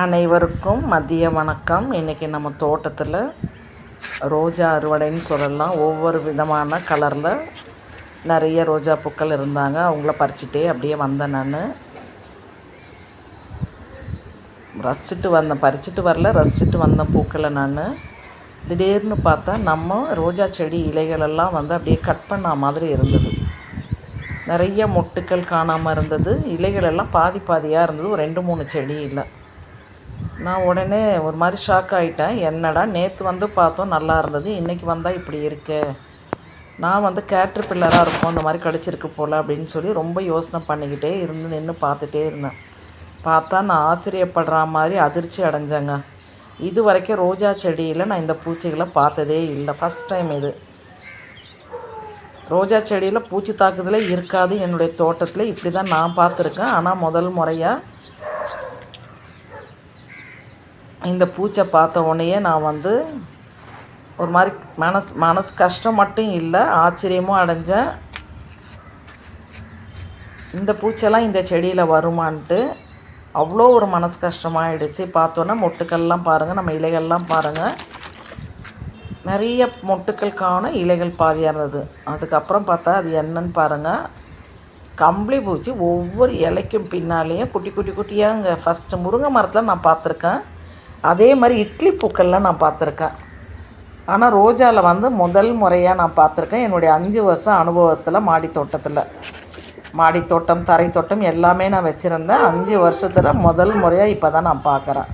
அனைவருக்கும் மதிய வணக்கம். இன்றைக்கி நம்ம தோட்டத்தில் ரோஜா அறுவடைன்னு சொல்லலாம். ஒவ்வொரு விதமான கலரில் நிறைய ரோஜா பூக்கள் இருந்தாங்க. அவங்கள பறிச்சுட்டே அப்படியே வந்தேன் நான். ரசிச்சுட்டு வந்தேன் பறிச்சுட்டு வரல ரசிச்சுட்டு வந்த பூக்களை நான். திடீர்னு பார்த்தா நம்ம ரோஜா செடி இலைகளெல்லாம் வந்து அப்படியே கட் பண்ண மாதிரி இருந்தது. நிறைய மொட்டுக்கள் காணாமல் இருந்தது. இலைகளெல்லாம் பாதி பாதியாக இருந்தது. ரெண்டு மூணு செடி இல்லை. நான் உடனே ஒரு மாதிரி ஷாக் ஆகிட்டேன் என்னடா நேற்று வந்து பார்த்தோம் நல்லா இருந்தது இன்றைக்கி வந்தால் இப்படி இருக்கே. நான் வந்து கேட்ரு பில்லராக இருக்கும் இந்த மாதிரி கடிச்சிருக்கு போல் அப்படின்னு சொல்லி ரொம்ப யோசனை பண்ணிக்கிட்டே இருந்து நின்று பார்த்துட்டே இருந்தேன். பார்த்தா நான் ஆச்சரியப்படுற மாதிரி அதிர்ச்சி அடைஞ்சேங்க. இது வரைக்கும் ரோஜா செடியில் நான் இந்த பூச்சிகளை பார்த்ததே இல்லை. ஃபஸ்ட் டைம் இது. ரோஜா செடியில் பூச்சி தாக்குதலே இருக்காது. என்னுடைய தோட்டத்தில் இப்படி தான் நான் பார்த்துருக்கேன். ஆனால் முதல் முறையாக இந்த பூச்சை பார்த்த உடனேயே நான் வந்து ஒரு மாதிரி மனசு மனசு கஷ்டம் மட்டும் இல்லை ஆச்சரியமும் அடைஞ்சேன். இந்த பூச்செல்லாம் இந்த செடியில் வருமான்ட்டு அவ்வளோ ஒரு மனசு கஷ்டமாகிடுச்சு பார்த்தோன்னா மொட்டுக்கள்லாம் பாருங்கள் நம்ம இலைகள்லாம் பாருங்கள் நிறைய மொட்டுக்கள் காணும் இலைகள் பாதியாக இருந்தது. அதுக்கப்புறம் பார்த்தா அது என்னன்னு பாருங்கள் கம்பளி பூச்சி ஒவ்வொரு இலைக்கும் பின்னாலேயும் குட்டி குட்டி குட்டியாக இங்கே ஃபஸ்ட்டு முருங்கை மரத்தில் நான் பார்த்துருக்கேன். அதே மாதிரி இட்லி பூக்கள்லாம் நான் பார்த்துருக்கேன். ஆனால் ரோஜாவில் வந்து முதல் முறையாக நான் பார்த்துருக்கேன். என்னுடைய அஞ்சு வருஷம் அனுபவத்தில் மாடி தோட்டத்தில். மாடி தோட்டம் தரை தோட்டம் எல்லாமே நான் வச்சுருந்தேன். அஞ்சு வருஷத்தில் முதல் முறையாக இப்போ தான் நான் பார்க்குறேன்.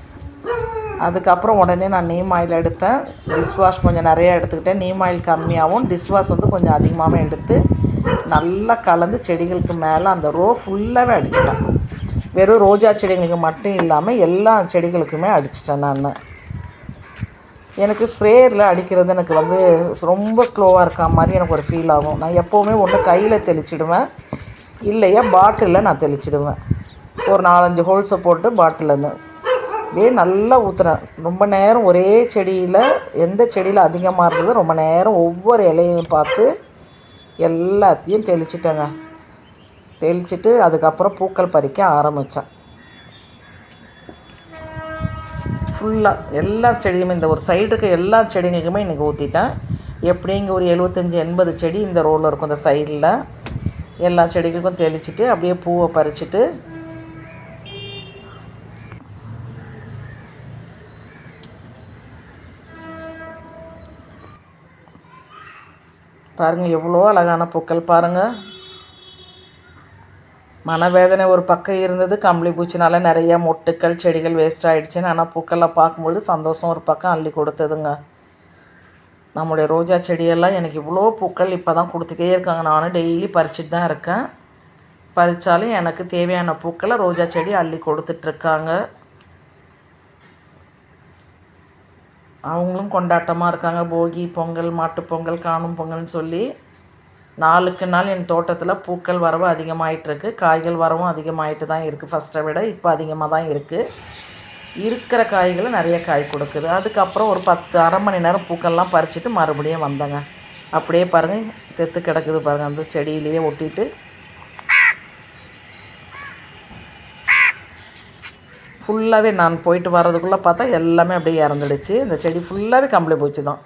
அதுக்கப்புறம் உடனே நான் நீம் ஆயில் எடுத்தேன். டிஷ்வாஷ் கொஞ்சம் நிறையா எடுத்துக்கிட்டேன். நீம் ஆயில் கம்மியாகவும் டிஷ்வாஷ் வந்து கொஞ்சம் அதிகமாகவும் எடுத்து நல்லா கலந்து செடிகளுக்கு மேலே அந்த ரோ ஃபுல்லாகவே அடிச்சிட்டேன். வெறும் ரோஜா செடிகளுக்கு மட்டும் இல்லாமல் எல்லா செடிகளுக்குமே அடிச்சிட்டேன் நான். எனக்கு ஸ்ப்ரேயரில் அடிக்கிறது எனக்கு வந்து ரொம்ப ஸ்லோவாக இருக்க மாதிரி எனக்கு ஒரு ஃபீல் ஆகும். நான் எப்போவுமே ஒன்று கையில் தெளிச்சிடுவேன். இல்லையா பாட்டிலில் நான் தெளிச்சிடுவேன். ஒரு நாலஞ்சு ஹோல்ஸை போட்டு பாட்டிலேருந்து அப்படியே நல்லா ஊற்றுறேன் ரொம்ப நேரம் ஒரே செடியில் எந்த செடியில் அதிகமாக இருந்ததோ ரொம்ப நேரம் ஒவ்வொரு இலையையும் பார்த்து எல்லாத்தையும் தெளிச்சிட்டேங்க. தெளிச்சிட்டு அதுக்கப்புறம் பூக்கள் பறிக்க ஆரம்பித்தேன் ஃபுல்லாக எல்லா செடியுமே இந்த ஒரு சைடுக்கு எல்லா செடிங்களுக்குமே இன்றைக்கி ஊற்றிட்டேன் எப்படிங்க ஒரு எழுபத்தஞ்சி எண்பது செடி இந்த ரோலில் இருக்கும். இந்த சைடில் எல்லா செடிகளுக்கும் தெளிச்சிட்டு அப்படியே பூவை பறிச்சுட்டு பாருங்கள் எவ்வளோ அழகான பூக்கள் பாருங்கள் மனவேதனை ஒரு பக்கம் இருந்தது. கம்பளி பூச்சினால நிறையா மொட்டுக்கள் செடிகள் வேஸ்ட் ஆகிடுச்சின்னு ஆனால் பூக்களை பார்க்கும்பொழுது சந்தோஷம் ஒரு பக்கம் அள்ளி கொடுத்ததுங்க. நம்முடைய ரோஜா செடியெல்லாம் எனக்கு இவ்வளோ பூக்கள் இப்போ தான் கொடுத்துட்டே இருக்காங்க. நானும் டெய்லி பறிச்சுட்டு தான் இருக்கேன். பறித்தாலும் எனக்கு தேவையான பூக்களை ரோஜா செடி அள்ளி கொடுத்துட்ருக்காங்க அவங்களும் கொண்டாட்டமாக இருக்காங்க. போகி பொங்கல் மாட்டுப்பொங்கல் காணும் பொங்கல்னு சொல்லி நாளுக்கு நாள் என் தோட்டத்தில் பூக்கள் வரவு அதிகமாகிட்டுருக்கு காய்கள் வரவும் அதிகமாகிட்டு தான் இருக்குது ஃபஸ்ட்டை விட இப்போ அதிகமாக தான் இருக்குது இருக்கிற காய்களை நிறைய காய் கொடுக்குது. அதுக்கப்புறம் ஒரு பத்து அரை மணி நேரம் பூக்கள்லாம் பறிச்சுட்டு மறுபடியும் வந்தேங்க. அப்படியே பாருங்கள் செத்து கிடக்குது பாருங்கள் அந்த செடியிலேயே ஒட்டிட்டு. ஃபுல்லாகவே நான் போயிட்டு வர்றதுக்குள்ளே பார்த்தா எல்லாமே அப்படியே இறந்துடுச்சு. இந்த செடி ஃபுல்லாகவே கம்பளி பூச்சி தான்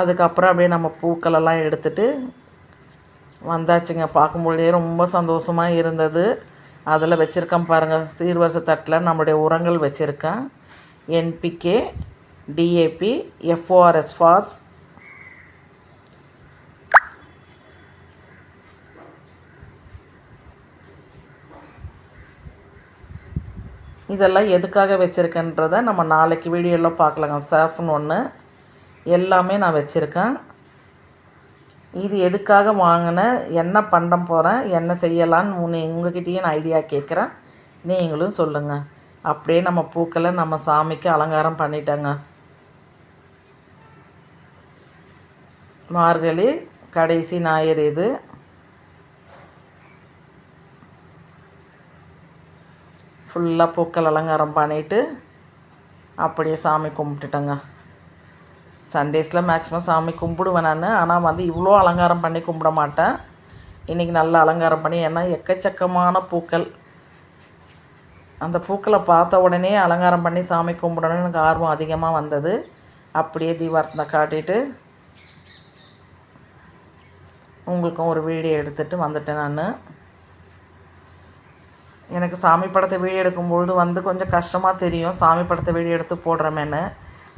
அதுக்கப்புறம் அப்படியே நம்ம பூக்களெல்லாம் எடுத்துட்டு வந்தாச்சுங்க. பார்க்கும்பொழுதே ரொம்ப சந்தோஷமாக இருந்தது. அதில் வச்சுருக்கேன் பாருங்கள் சீர்வரிசை தட்டில் நம்மளுடைய உரங்கள் வச்சுருக்கேன். என்பிகே டிஏபி எஃப்ஓஆர்எஸ் ஃபார்ஸ் இதெல்லாம் எதுக்காக வச்சுருக்கேன்றதை நம்ம நாளைக்கு வீடியோவில் பார்க்கலாங்க. சேஃப்னு ஒன்று எல்லாமே நான் வச்சுருக்கேன். இது எதுக்காக வாங்கினேன் என்ன பண்ண போகிறேன் என்ன செய்யலான்னு உன்னை உங்ககிட்டயும் நான் ஐடியா கேட்குறேன். நீங்களும் சொல்லுங்கள் அப்படியே நம்ம பூக்களை நம்ம சாமிக்கு அலங்காரம் பண்ணிட்டோங்க. மார்கழி கடைசி ஞாயிறு இது. ஃபுல்லாக பூக்கள் அலங்காரம் பண்ணிவிட்டு அப்படியே சாமி கும்பிட்டுட்டேங்க. சண்டேஸில் மேக்ஸிமம் சாமி கும்பிடுவேன் நான். ஆனால் வந்து இவ்வளோ அலங்காரம் பண்ணி கும்பிட மாட்டேன். இன்றைக்கி நல்லா அலங்காரம் பண்ணி ஏன்னா எக்கச்சக்கமான பூக்கள். அந்த பூக்களை பார்த்த உடனே அலங்காரம் பண்ணி சாமி கும்பிடணும்னு எனக்கு ஆர்வம் அதிகமாக வந்தது. அப்படியே தீபார்த்தனை காட்டிட்டு உங்களுக்கும் ஒரு வீடியோ எடுத்துகிட்டு வந்துட்டேன் நான். எனக்கு சாமி படத்தை வீடியோ எடுக்கும்பொழுது வந்து கொஞ்சம் கஷ்டமாக தெரியும். சாமி படத்தை வீடியோ எடுத்து போடுறமேன்னு.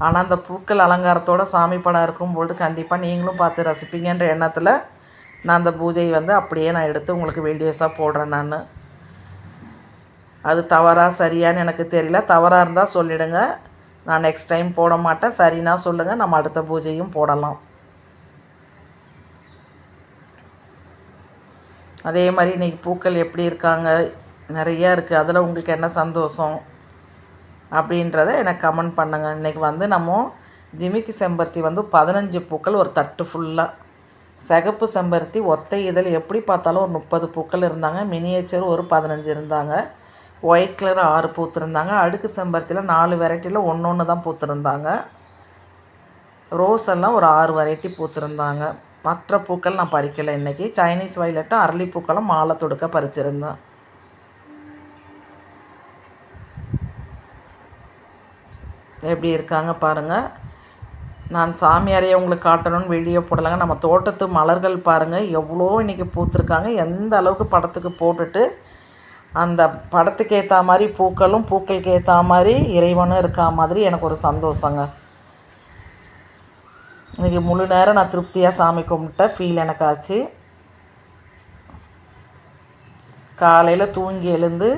ஆனால் அந்த பூக்கள் அலங்காரத்தோட சாமி படம் இருக்கும்பொழுது கண்டிப்பாக நீங்களும் பார்த்து ரசிப்பீங்கன்ற எண்ணத்தில் நான் அந்த பூஜையை வந்து அப்படியே நான் எடுத்து உங்களுக்கு வீடியோஸாக போடுறேன் நான். அது தவறாக சரியான்னு எனக்கு தெரியல. தவறாக இருந்தால் சொல்லிடுங்க. நான் நெக்ஸ்ட் டைம் போட மாட்டேன். சரின்னா சொல்லுங்கள் நம்ம அடுத்த பூஜையும் போடலாம். அதே மாதிரி இன்றைக்கி பூக்கள் எப்படி இருக்காங்க? நிறையா இருக்குது அதில் உங்களுக்கு என்ன சந்தோஷம்? அப்படின்றத எனக்கு கமெண்ட் பண்ணுங்கள் இன்றைக்கி வந்து நம்ம ஜிமிக்கி செம்பருத்தி வந்து பதினஞ்சு பூக்கள் ஒரு தட்டு ஃபுல்லாக சிகப்பு செம்பருத்தி ஒத்தை இதழ் எப்படி பார்த்தாலும் ஒரு முப்பது பூக்கள் இருந்தாங்க. மினியேச்சர் ஒரு பதினஞ்சு இருந்தாங்க. ஒயிட் கலர் ஆறு பூத்துருந்தாங்க. அடுக்கு செம்பருத்தியில் நாலு வெரைட்டியில் ஒன்று ஒன்று தான் பூத்துருந்தாங்க. ரோஸ் எல்லாம் ஒரு ஆறு வெரைட்டி பூத்துருந்தாங்க. மற்ற பூக்கள் நான் பறிக்கலை இன்றைக்கி சைனீஸ் வயலட்டும் அரளிப்பூக்களும் மாலை தொடுக்க பறிச்சிருந்தேன். எப்படி இருக்காங்க பாருங்கள் நான் சாமியாரையை உங்களுக்கு காட்டணும்னு வீடியோ போடலாங்க. நம்ம தோட்டத்து மலர்கள் பாருங்கள் எவ்வளோ இன்றைக்கி பூத்துருக்காங்க. எந்த அளவுக்கு படத்துக்கு போட்டுட்டு அந்த படத்துக்கு ஏற்ற மாதிரி பூக்களும் பூக்களுக்கு ஏற்ற மாதிரி இறைவனும் இருக்கா மாதிரி எனக்கு ஒரு சந்தோஷங்க. இன்றைக்கி முழு நேரம் நான் திருப்தியாக சாமி கும்பிட்ட ஃபீல் எனக்கு ஆச்சு. காலையில் தூங்கி எழுந்து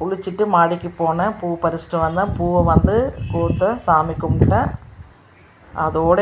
குளிச்சுட்டு மாடிக்கு போனேன். பூ பறிச்சிட்டு வந்தேன். பூவை வந்து கோர்த்தேன் சாமி கும்பிட்டேன். அதோடு